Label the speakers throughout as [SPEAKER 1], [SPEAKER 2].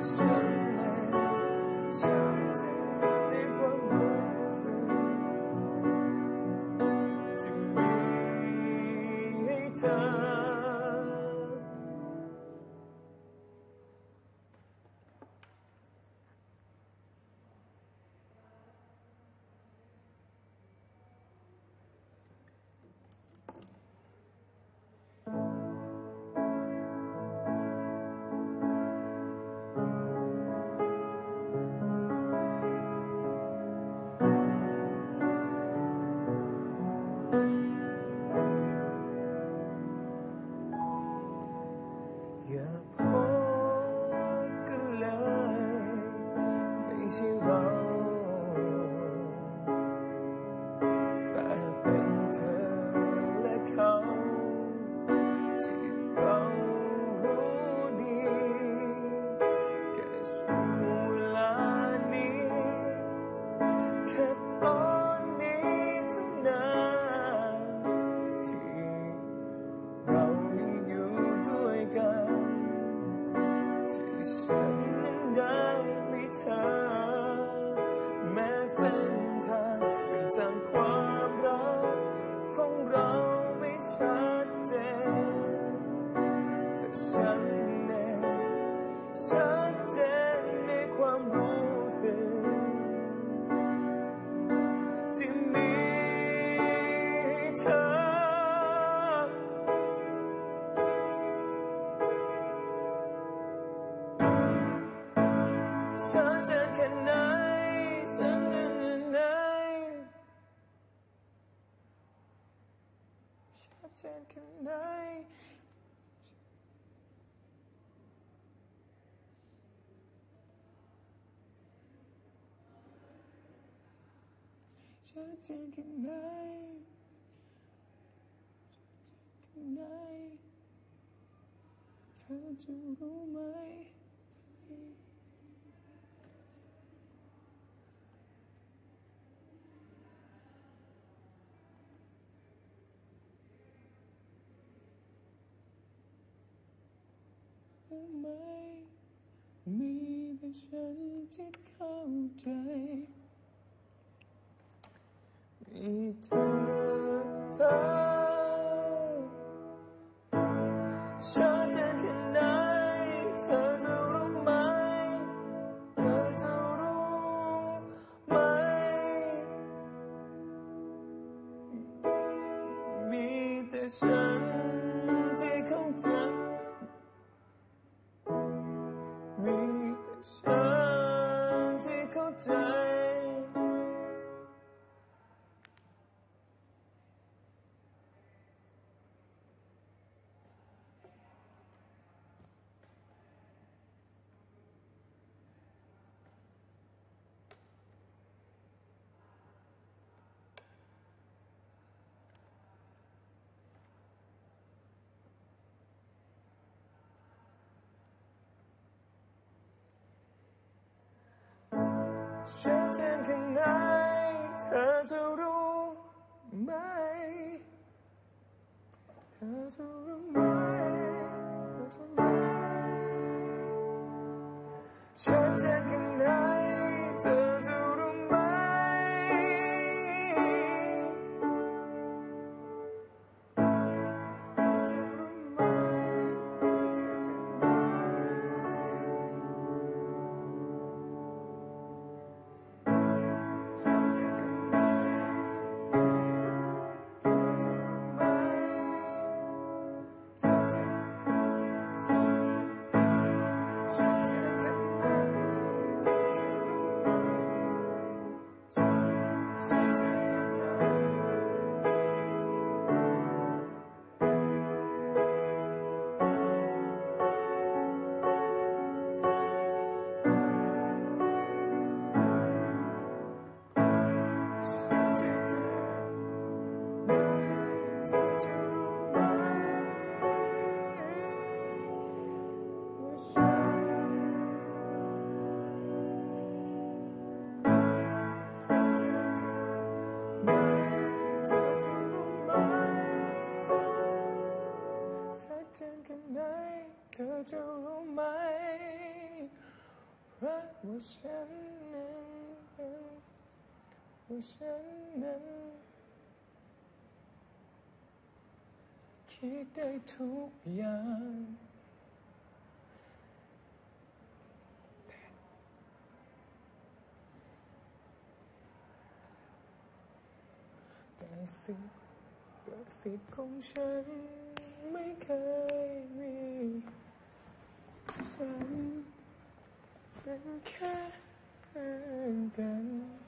[SPEAKER 1] Christ. So try to take a night. Take a night. Try to go my way. Oh my. มีแต่ฉันที่เข้าใจ 你的他ต่ฉันที่เข้า你的身体空ต่ฉั ไหนเธอจะรู้ไหม เธอจะรู้ไหมเธอจะรู้ไหมฉันจะ เธอจะรู้ไหมว่าฉันนั้นว่าฉันนั้นคิดได้ทุกอย่างแต่สิทธิ์สิทธิ์ของฉันไม่เคยมี เป็นแค่เพื่อนกัน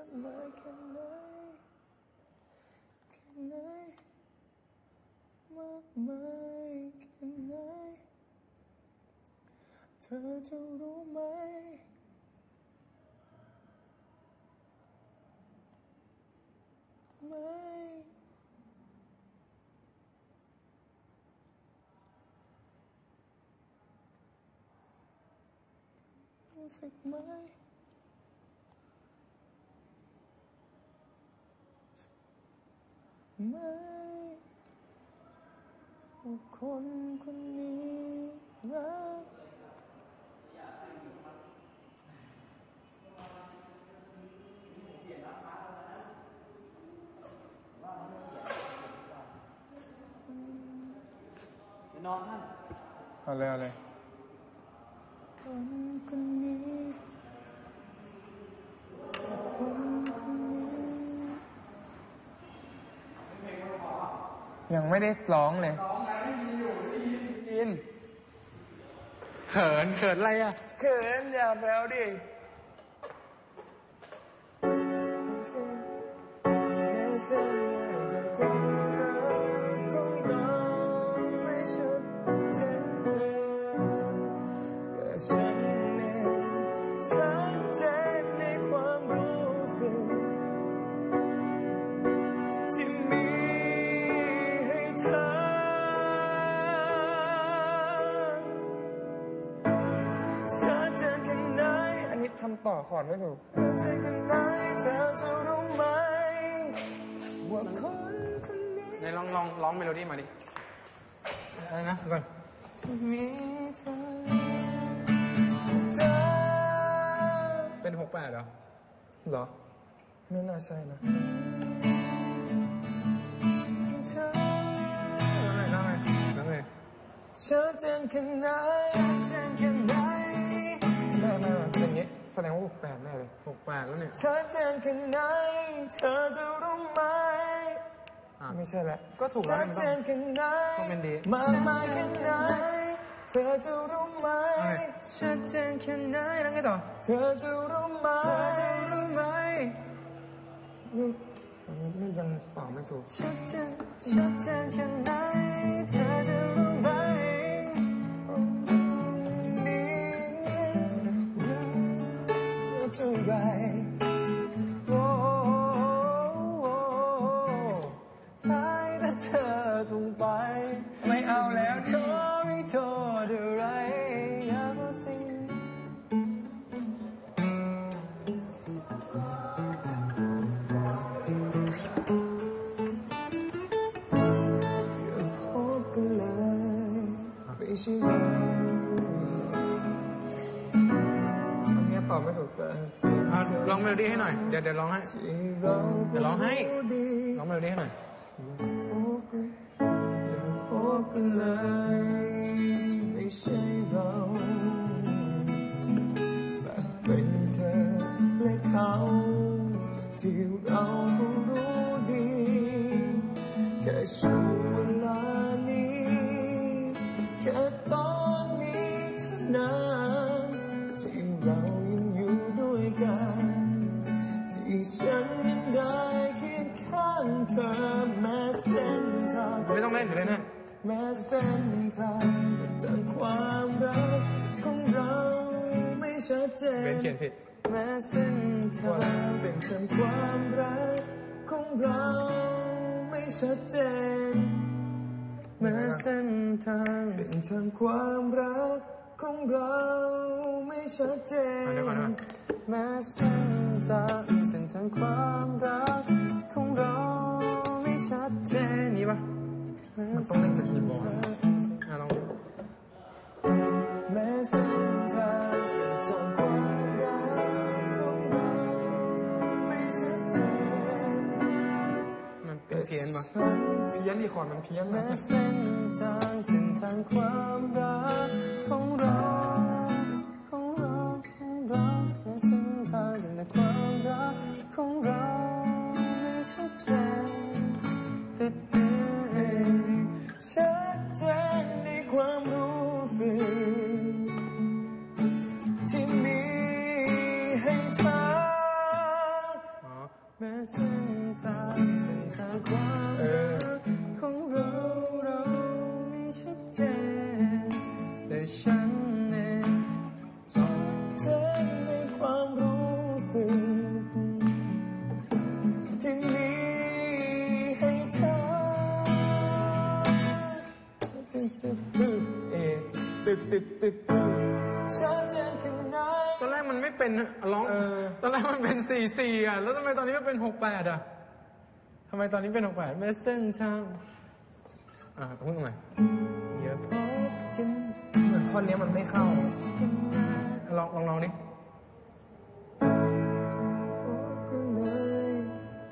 [SPEAKER 1] อะไรแค่ไหนแค่ไหนมากมายแค่ไหนเธอจะรู้ไหมไหมรู้สึกไหม ไหมว่าคนคนนี้รัก
[SPEAKER 2] ไปนอนท่าน
[SPEAKER 1] เอาเลยเอาเลยคนคนนี้ ยังไม่ได้ร้องเลย
[SPEAKER 2] ยินเขินเขินอะไรอะ
[SPEAKER 1] เขินอย่าแพ้วดิ อง
[SPEAKER 2] ลองร้องเมโลดี้มาดิอะไรนะเดี๋ยวก่อน
[SPEAKER 1] มีเธอเธอ
[SPEAKER 2] เป็นหกแปดเหรอ
[SPEAKER 1] เหรอ ไม่น่าใช่นะเธอ
[SPEAKER 2] ร้องไงร้องไงร้องไง
[SPEAKER 1] ชัดเจนแค่ไหนชัดเจนแค่ไหนไม่ไม่ไม่เป็นอย่างนี้แสดงว่าหกแปดแน่เลย
[SPEAKER 2] หกแปดแล้วเนี่ย
[SPEAKER 1] ชัดเจนแค่ไหนเธอจะรู้ไหม
[SPEAKER 2] อะ
[SPEAKER 1] ไม่ใช่แหละ
[SPEAKER 2] ก็ถูกแล้ว
[SPEAKER 1] ชัด
[SPEAKER 2] มัน
[SPEAKER 1] เจ
[SPEAKER 2] ต้อง
[SPEAKER 1] นแค่ไหน
[SPEAKER 2] ต้องเป็นดี
[SPEAKER 1] มากมายแค่ไหนเธอจะรู้ไหม
[SPEAKER 2] เอาไง
[SPEAKER 1] ชัดเจนแค่ไหนแล้วไงต่อเธอจะรู้ไหมเธอจะรู้ไหมนี่อันนี้ไม่ยังตอบไม่ถูกชัดเจนชัดเจนแค่ไหนเธอจะรู้ไหมนี่เธอจะไร เมโล
[SPEAKER 2] ดี้ให้หน่อยเดี๋ยวเดี๋ยวร้องให้
[SPEAKER 1] ที่เรา
[SPEAKER 2] เดี๋ยวร้องให้
[SPEAKER 1] ดี
[SPEAKER 2] ร้องเมโลดี้ให้หน่อย
[SPEAKER 1] อย่าพบกันเลยไม่ใช่เราแต่เป็นเธอและเขาที่เราก็รู้ดีแค่ช่ว ไม่
[SPEAKER 2] ต้องเล่นเดี๋ยวเล่นให้
[SPEAKER 1] แม้เส้นทางแต่ความรักของเราไม่ชัดเจ
[SPEAKER 2] เบน
[SPEAKER 1] น
[SPEAKER 2] เขียนผิด
[SPEAKER 1] แม้เส้นทางเป็นเส้นความรักของเราไม่ชัดเจนแม้เส้นทางเส้นทางความรักของเราไม่ชัดเจ
[SPEAKER 2] อะเดี๋ยวก่อน
[SPEAKER 1] น
[SPEAKER 2] นะ
[SPEAKER 1] แม้เส้นทางเส้นทางความรัก มันต้องเล่นกับคีย์บอร์ด
[SPEAKER 2] อะลองดู
[SPEAKER 1] แม้เส้นทางเส้นทางความรักของเราไม่ชัดเจน
[SPEAKER 2] มันเป็นเพี้ยนปะ
[SPEAKER 1] เพี้ยนดีคอร์ดมันเพี้ยนแม้เส้นทางเส้นทางความรักของเราของเราของเราแม้เส้นทางเส้นทางความรักของเราไม่ชัดเจน เป็
[SPEAKER 2] นร้อง
[SPEAKER 1] เออ
[SPEAKER 2] ตอนแรกมันเป็นสี่สี่อะ แล้วทำไมตอนนี้มันเป็นหกแปดอะทำไมตอนนี้เป็นหกแปดไม่เส้นทางอะพูดใหม่อย่าพบกัน
[SPEAKER 1] เหมือนท่อนนี้มันไม่เข้า
[SPEAKER 2] กันนะลองลองลองดิ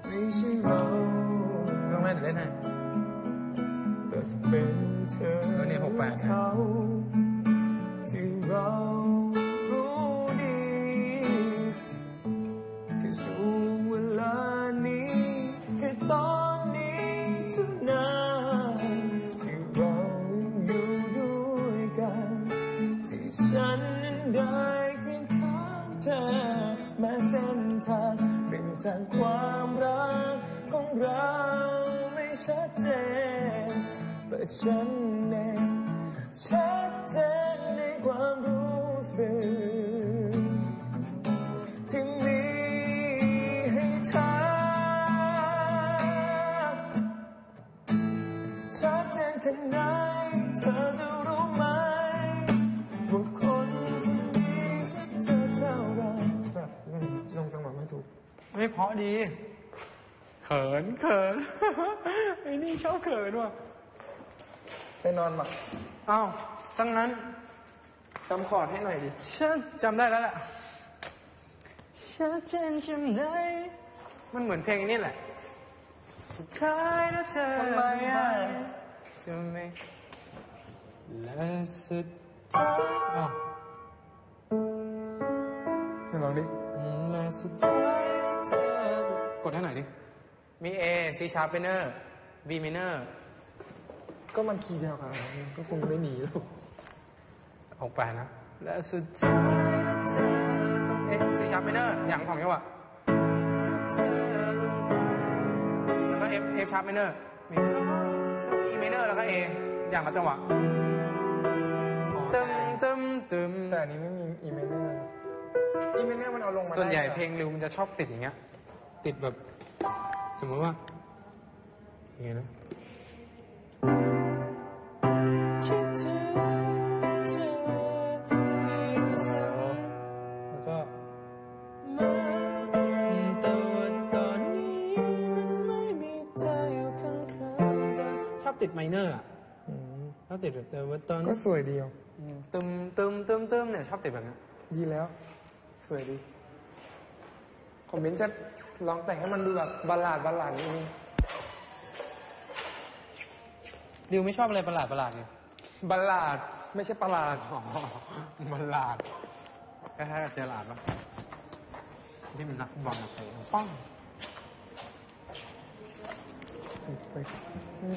[SPEAKER 1] ไม่ใช่เรา
[SPEAKER 2] ลองเล่นเดี๋ยวเล่นให้
[SPEAKER 1] แต่เป็นเธอ
[SPEAKER 2] เออเนี่ย68นะ
[SPEAKER 1] เข แม้เส้นทางเป็นทางความรักของเราไม่ชัดเจนแต่ฉันเองชัดเจนในความรู้สึกที่มีให้เธอชัดเจนแค่ไหนเธ ไม่เพ
[SPEAKER 2] ราะดี เขินเขินไอ้นี่ชอบเขินว่ะ
[SPEAKER 1] ไปนอนมา
[SPEAKER 2] เอ้าทั้งนั้น
[SPEAKER 1] จำคอร์ดให้หน่อยดิ
[SPEAKER 2] ฉันจำได้แล้วแหละ
[SPEAKER 1] ชัดเจนแค่ไหน
[SPEAKER 2] มันเหมือนเพลงนี่แหละ
[SPEAKER 1] สุดท้ายแล้วเธอทำไมอะ
[SPEAKER 2] จะไม่และสุดท้ายอ้าว
[SPEAKER 1] ลองดิ
[SPEAKER 2] และสุดท้ายเธอ กดให้หน่อยดิ มี A C sharp minor B minor
[SPEAKER 1] ก็มันคีย์เดียวกันก็คงไม่หนีหรอก
[SPEAKER 2] หกแปดนะ และสุดท้ายเธอเอ๊ะ C sharp minor อย่างของจังหวะแล้วก็ F F sharp minor มี E minor แล้วก็ A อย่างละจังหวะตึมตึมตึม
[SPEAKER 1] แต่อันนี้ไม่มีอีเที่แน่มันเอาลงมา
[SPEAKER 2] ส่วนใหญ่เพลงริวมันจะชอบติดอย่างเงี้ย ติดแบบ สมมติว่าอย่างเงี้ยนะติดไมเนอร์อะชอบติดแบบแต่ว่าตอน
[SPEAKER 1] ก็สวยเดีย
[SPEAKER 2] วตึมตึมตึมตึมเนี่ยชอบติดแบบนี้
[SPEAKER 1] ดีแล้ว สวยดีผมเบนจะลองแต่งให้มันดูแบบบัลลาดบัลลาดนิดนึง
[SPEAKER 2] ดิวไม่ชอบอะไรประหลาดประหลาดไง
[SPEAKER 1] บัลลาดไม่ใช่ประหลาด
[SPEAKER 2] อ๋อมันหลาดคล้ายๆกับเจอหลาดปะที่มันนักฟุตบอลนะเตะป้อง
[SPEAKER 1] ไปอื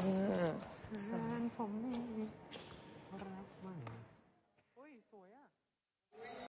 [SPEAKER 1] ม
[SPEAKER 2] แฟนผมนี่รักไม่